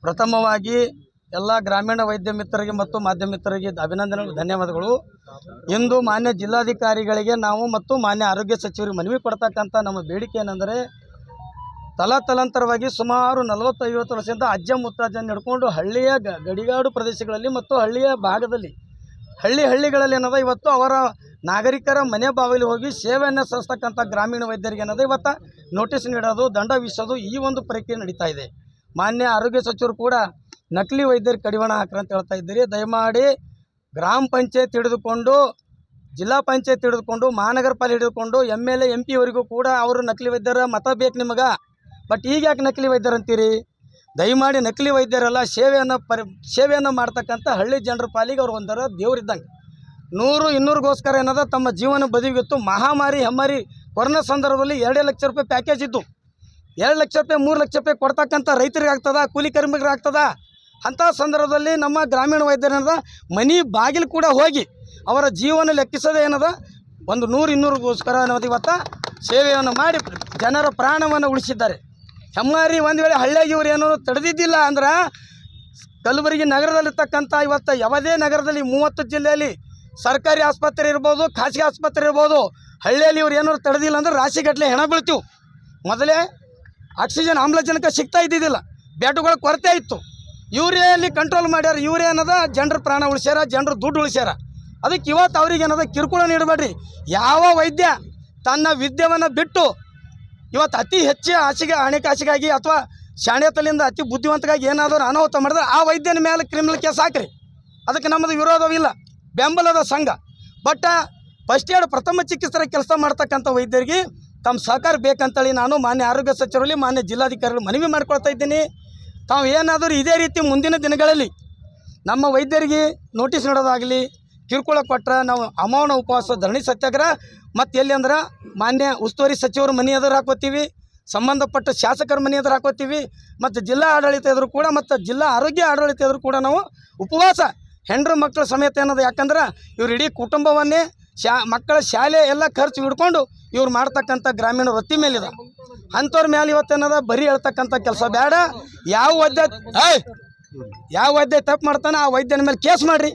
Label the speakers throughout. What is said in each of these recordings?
Speaker 1: ಪ್ರಥಮವಾಗಿ ಎಲ್ಲ ಗ್ರಾಮೀಣ ವೈದ್ಯ ಮಿತ್ರರಿಗೆ ಮತ್ತು ಮಾಧ್ಯಮ ಮಿತ್ರರಿಗೆ ಅಭಿನಂದನೆಗಳು ಧನ್ಯವಾದಗಳು. ಇಂದು ಮಾನ್ಯ ಜಿಲ್ಲಾಧಿಕಾರಿಗಳಿಗೆ ನಾವು ಮತ್ತು ಮಾನ್ಯ ಆರೋಗ್ಯ ಸಚಿವರಿಗೆ ಮನವಿ ಕೊಡ್ತಕ್ಕಂಥ ನಮ್ಮ ಬೇಡಿಕೆ ಏನೆಂದರೆ ತಲಾತಲಾಂತರವಾಗಿ ಸುಮಾರು ನಲವತ್ತೈವತ್ತು ವರ್ಷದಿಂದ ಅಜ್ಜ ಮುತ್ತಾಜನ್ನು ನಡ್ಕೊಂಡು ಹಳ್ಳಿಯ ಗ- ಗಡಿಗಾಡು ಪ್ರದೇಶಗಳಲ್ಲಿ ಮತ್ತು ಹಳ್ಳಿಯ ಭಾಗದಲ್ಲಿ ಹಳ್ಳಿ ಹಳ್ಳಿಗಳಲ್ಲಿ ಏನದ ಇವತ್ತು ಅವರ ನಾಗರಿಕರ ಮನೆ ಬಾವಿಲಿ ಹೋಗಿ ಸೇವೆಯನ್ನು ಸಲ್ಲಿಸ್ತಕ್ಕಂಥ ಗ್ರಾಮೀಣ ವೈದ್ಯರಿಗೆ ಅನ್ನೋದು ಇವತ್ತು ನೋಟಿಸ್ ನೀಡೋದು, ದಂಡ ವಿಸೋದು ಈ ಒಂದು ಪ್ರಕ್ರಿಯೆ ನಡೀತಾ ಇದೆ. ಮಾನ್ಯ ಆರೋಗ್ಯ ಸಚಿವರು ಕೂಡ ನಕಲಿ ವೈದ್ಯರು ಕಡಿವಾಣ ಹಾಕ್ರಿ ಅಂತ ಹೇಳ್ತಾ ಇದ್ದೀರಿ. ದಯಮಾಡಿ ಗ್ರಾಮ ಪಂಚಾಯತ್ ಹಿಡಿದುಕೊಂಡು, ಜಿಲ್ಲಾ ಪಂಚಾಯತ್ ಹಿಡಿದುಕೊಂಡು, ಮಹಾನಗರ ಪಾಲಿಕೆ ಹಿಡಿದುಕೊಂಡು ಎಂ ಎಲ್ ಎ ಕೂಡ ಅವರು ನಕಲಿ ವೈದ್ಯರ ಮತ ಬೇಕು ನಿಮಗೆ. ಬಟ್ ಈಗ ಯಾಕೆ ನಕಲಿ ವೈದ್ಯರು ಅಂತೀರಿ? ದಯಮಾಡಿ ನಕಲಿ ವೈದ್ಯರೆಲ್ಲ, ಸೇವೆಯನ್ನು ಪರಿ, ಸೇವೆಯನ್ನು ಮಾಡ್ತಕ್ಕಂಥ ಹಳ್ಳಿ ಜನರ ಪಾಲಿಗೆ ಅವ್ರು ಒಂಥರ ದೇವ್ರಿದ್ದಂಗೆ. ನೂರು ಇನ್ನೂರಿಗೋಸ್ಕರ ಏನದ, ತಮ್ಮ ಜೀವನ ಬದಿಗಿತ್ತು ಮಹಾಮಾರಿ, ಹೆಮ್ಮಾರಿ, ಕೊರೋನಾ ಸಂದರ್ಭದಲ್ಲಿ ಎರಡೇ ಲಕ್ಷ ರೂಪಾಯಿ ಪ್ಯಾಕೇಜ್ ಇತ್ತು ಎರಡು ಲಕ್ಷ ರೂಪಾಯಿ, ಮೂರು ಲಕ್ಷ ರೂಪಾಯಿ ಕೊಡ್ತಕ್ಕಂಥ ರೈತರಿಗೆ ಆಗ್ತದ, ಕೂಲಿ ಕಾರ್ಮಿಕರಿಗೆ ಆಗ್ತದ. ಅಂಥ ಸಂದರ್ಭದಲ್ಲಿ ನಮ್ಮ ಗ್ರಾಮೀಣ ವೈದ್ಯರೇನದ ಮನೆ ಬಾಗಿಲು ಕೂಡ ಹೋಗಿ ಅವರ ಜೀವನ ಲೆಕ್ಕಿಸದೆ ಏನದ, ಒಂದು ನೂರು ಇನ್ನೂರಿಗೋಸ್ಕರ ಅನ್ನೋದು ಇವತ್ತು ಸೇವೆಯನ್ನು ಮಾಡಿ ಜನರ ಪ್ರಾಣವನ್ನು ಉಳಿಸಿದ್ದಾರೆ. ಹೆಮ್ಮಾರಿ ಒಂದು ವೇಳೆ ಹಳ್ಳಿಯಾಗಿ ಇವ್ರು ಏನೋ ತಡೆದಿದ್ದಿಲ್ಲ ಅಂದ್ರೆ ಕಲಬುರಗಿ ನಗರದಲ್ಲಿರ್ತಕ್ಕಂಥ ಇವತ್ತು ಯಾವುದೇ ನಗರದಲ್ಲಿ, ಮೂವತ್ತು ಜಿಲ್ಲೆಯಲ್ಲಿ ಸರ್ಕಾರಿ ಆಸ್ಪತ್ರೆ ಇರ್ಬೋದು, ಖಾಸಗಿ ಆಸ್ಪತ್ರೆ ಇರ್ಬೋದು, ಹಳ್ಳಿಯಲ್ಲಿ ಇವ್ರು ಏನಾದ್ರು ತಡೆದಿಲ್ಲ ಅಂದ್ರೆ ರಾಶಿಗಟ್ಟಲೆ ಹೆಣ ಬೀಳ್ತೀವಿ. ಮೊದಲೇ ಆಕ್ಸಿಜನ್ ಆಮ್ಲಜನಕ ಸಿಗ್ತಾ ಇದ್ದಿದ್ದಿಲ್ಲ. ಬ್ಯಾಟುಗಳ ಕೊರತೆ ಇತ್ತು. ಇವರೇ ಅಲ್ಲಿ ಕಂಟ್ರೋಲ್ ಮಾಡ್ಯಾರ, ಇವರೇ ಏನದ ಜನರ ಪ್ರಾಣ ಉಳಿಸ್ಯಾರ, ಜನರು ದುಡ್ಡು ಉಳಿಸ್ಯಾರ. ಅದಕ್ಕೆ ಇವತ್ತು ಅವ್ರಿಗೆ ಏನದ ಕಿರುಕುಳ ನೀಡಬೇಡ್ರಿ. ಯಾವ ವೈದ್ಯ ತನ್ನ ವಿದ್ಯವನ್ನು ಬಿಟ್ಟು ಇವತ್ತು ಅತಿ ಹೆಚ್ಚು ಆಸೆಗೆ ಹಣಕಾಸಿಗಾಗಿ ಅಥವಾ ಶಾಣ್ಯತಲಿಂದ ಅತಿ ಬುದ್ಧಿವಂತಗಾಗಿ ಏನಾದರೂ ಅನಾಹುತ ಮಾಡಿದ್ರೆ ಆ ವೈದ್ಯನ ಮೇಲೆ ಕ್ರಿಮಿನಲ್ ಕೇಸ್ ಹಾಕ್ರಿ. ಅದಕ್ಕೆ ನಮ್ಮದು ವಿರೋಧವಿಲ್ಲ. ಬೆಂಬಲದ ಸಂಘ. ಬಟ್ ಫಸ್ಟ್ ಏಡ್ ಪ್ರಥಮ ಚಿಕಿತ್ಸರ ಕೆಲಸ ಮಾಡ್ತಕ್ಕಂಥ ವೈದ್ಯರಿಗೆ ತಮ್ಮ ಸಹಕಾರ ಬೇಕಂತೇಳಿ ನಾನು ಮಾನ್ಯ ಆರೋಗ್ಯ ಸಚಿವರಲ್ಲಿ, ಮಾನ್ಯ ಜಿಲ್ಲಾಧಿಕಾರಿಗಳು ಮನವಿ ಮಾಡ್ಕೊಳ್ತಾ ಇದ್ದೀನಿ. ತಾವು ಏನಾದರೂ ಇದೇ ರೀತಿ ಮುಂದಿನ ದಿನಗಳಲ್ಲಿ ನಮ್ಮ ವೈದ್ಯರಿಗೆ ನೋಟಿಸ್ ನೀಡೋದಾಗಲಿ, ಕಿರುಕುಳ ಕೊಟ್ಟರೆ ನಾವು ಅಮೌನ ಉಪವಾಸ, ಧರಣಿ ಸತ್ಯಾಗ್ರಹ ಮತ್ತು ಎಲ್ಲಿ ಅಂದ್ರೆ ಮಾನ್ಯ ಉಸ್ತುವಾರಿ ಸಚಿವರು ಮನೆ ಎದುರು ಹಾಕೋತೀವಿ, ಸಂಬಂಧಪಟ್ಟ ಶಾಸಕರ ಮನೆ ಎದುರು ಹಾಕೋತೀವಿ, ಮತ್ತು ಜಿಲ್ಲಾ ಆಡಳಿತ ಎದುರು ಕೂಡ, ಮತ್ತು ಜಿಲ್ಲಾ ಆರೋಗ್ಯ ಆಡಳಿತ ಎದುರು ಕೂಡ ನಾವು ಉಪವಾಸ ಹೆಂಡ್ರು ಮಕ್ಕಳ ಸಮೇತ ಏನದು? ಯಾಕಂದ್ರೆ ಇವ್ರು ಇಡೀ ಕುಟುಂಬವನ್ನೇ ಶಾ, ಮಕ್ಕಳ ಶಾಲೆ ಎಲ್ಲ ಖರ್ಚು ಹಿಡ್ಕೊಂಡು ಇವ್ರು ಮಾಡ್ತಕ್ಕಂಥ ಗ್ರಾಮೀಣ ವೃತ್ತಿ ಮೇಲಿದೆ. ಅಂಥವ್ರ ಮೇಲೆ ಇವತ್ತೇನದ ಬರೀ ಹೇಳ್ತಕ್ಕಂಥ ಕೆಲಸ. ಬೇಡ ಯಾವ ವೈದ್ಯ ಏಯ್! ಯಾವ ವೈದ್ಯ ತಪ್ಪು ಮಾಡ್ತಾನೆ, ಆ ವೈದ್ಯನ ಮೇಲೆ ಕೇಸ್ ಮಾಡಿರಿ.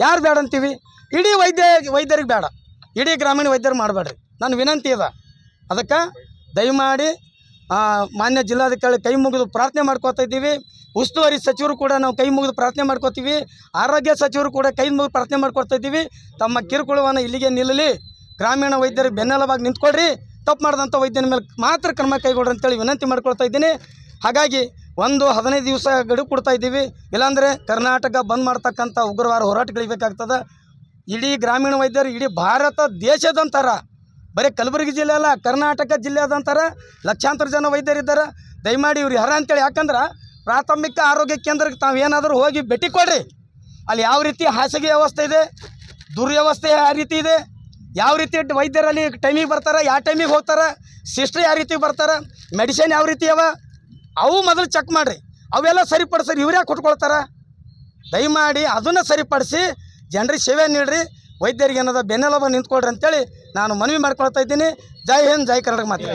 Speaker 1: ಯಾರು ಬೇಡ ಅಂತೀವಿ? ಇಡೀ ವೈದ್ಯ, ವೈದ್ಯರಿಗೆ ಬೇಡ ಇಡೀ ಗ್ರಾಮೀಣ ವೈದ್ಯರು ಮಾಡಬೇಡ್ರಿ. ನನ್ನ ವಿನಂತಿ ಇದೆ ಅದಕ್ಕೆ ದಯಮಾಡಿ ಮಾನ್ಯ ಜಿಲ್ಲಾಧಿಕಾರಿ ಕೈ ಮುಗಿದು ಪ್ರಾರ್ಥನೆ ಮಾಡ್ಕೋತಾ ಇದ್ದೀವಿ. ಉಸ್ತುವಾರಿ ಸಚಿವರು ಕೂಡ ನಾವು ಕೈ ಮುಗಿದು ಪ್ರಾರ್ಥನೆ ಮಾಡ್ಕೋತೀವಿ. ಆರೋಗ್ಯ ಸಚಿವರು ಕೂಡ ಕೈ ಮುಗಿದು ಪ್ರಾರ್ಥನೆ ಮಾಡ್ಕೊಳ್ತಾ ಇದ್ದೀವಿ. ತಮ್ಮ ಕಿರುಕುಳವನ್ನು ಇಲ್ಲಿಗೆ ನಿಲ್ಲಲಿ. ಗ್ರಾಮೀಣ ವೈದ್ಯರು ಬೆನ್ನೆಲುಬಾಗಿ ನಿಂತ್ಕೊಡ್ರಿ ತಪ್ಪು ಮಾಡಿದಂಥ ವೈದ್ಯನ ಮೇಲೆ ಮಾತ್ರ ಕ್ರಮ ಕೈಗೊಳ್ರಿ ಅಂತೇಳಿ ವಿನಂತಿ ಮಾಡ್ಕೊಳ್ತಾ ಇದ್ದೀನಿ. ಹಾಗಾಗಿ ಒಂದು ಹದಿನೈದು ದಿವಸ ಗಡುವು ಕೊಡ್ತಾ ಇದ್ದೀವಿ. ಇಲ್ಲಾಂದರೆ ಕರ್ನಾಟಕ ಬಂದ್ ಮಾಡ್ತಕ್ಕಂಥ ಉಗ್ರವಾರ ಹೋರಾಟಗಳಿಬೇಕಾಗ್ತದೆ ಇಡೀ ಗ್ರಾಮೀಣ ವೈದ್ಯರು, ಇಡೀ ಭಾರತ ದೇಶದಂತಾರ ಬರೀ ಕಲಬುರಗಿ ಜಿಲ್ಲೆ ಅಲ್ಲ, ಕರ್ನಾಟಕ ಜಿಲ್ಲೆ ಅದಂತಾರೆ ಲಕ್ಷಾಂತರ ಜನ ವೈದ್ಯರಿದ್ದಾರೆ ದಯಮಾಡಿ ಇವ್ರು ಯಾರ ಅಂತೇಳಿ, ಯಾಕಂದ್ರೆ ಪ್ರಾಥಮಿಕ ಆರೋಗ್ಯ ಕೇಂದ್ರಕ್ಕೆ ತಾವು ಏನಾದರೂ ಹೋಗಿ ಭೇಟಿ ಕೊಡ್ರಿ. ಅಲ್ಲಿ ಯಾವ ರೀತಿ ಹಾಸಿಗೆ ವ್ಯವಸ್ಥೆ ಇದೆ, ದುರ್ವ್ಯವಸ್ಥೆ ಯಾವ ರೀತಿ ಇದೆ, ಯಾವ ರೀತಿ ವೈದ್ಯರಲ್ಲಿ ಟೈಮಿಗೆ ಬರ್ತಾರೆ, ಯಾವ ಟೈಮಿಗೆ ಹೋಗ್ತಾರೆ ಸಿಸ್ಟರ್ ಯಾವ ರೀತಿ ಬರ್ತಾರೆ ಮೆಡಿಸಿನ್ ಯಾವ ರೀತಿ ಅವ, ಅವು ಮೊದಲು ಚೆಕ್ ಮಾಡಿರಿ. ಅವೆಲ್ಲ ಸರಿಪಡಿಸ್ರಿ, ಇವ್ರು ಯಾಕೆ ಕೊಟ್ಕೊಳ್ತಾರೆ ದಯಮಾಡಿ ಅದನ್ನು ಸರಿಪಡಿಸಿ, ಜನರಿಗೆ ಸೇವೆ ನೀಡ್ರಿ. ವೈದ್ಯರಿಗೆ ಏನದ ಬೆನ್ನೆಲಬ ನಿಂತ್ಕೊಳ್ರಿ ಅಂತೇಳಿ ನಾನು ಮನವಿ ಮಾಡ್ಕೊಳ್ತಾ ಇದ್ದೀನಿ. ಜೈ ಹಿಂದ್ ಜೈ ಕರ್ನಾಟಕ ಮಾತೆ.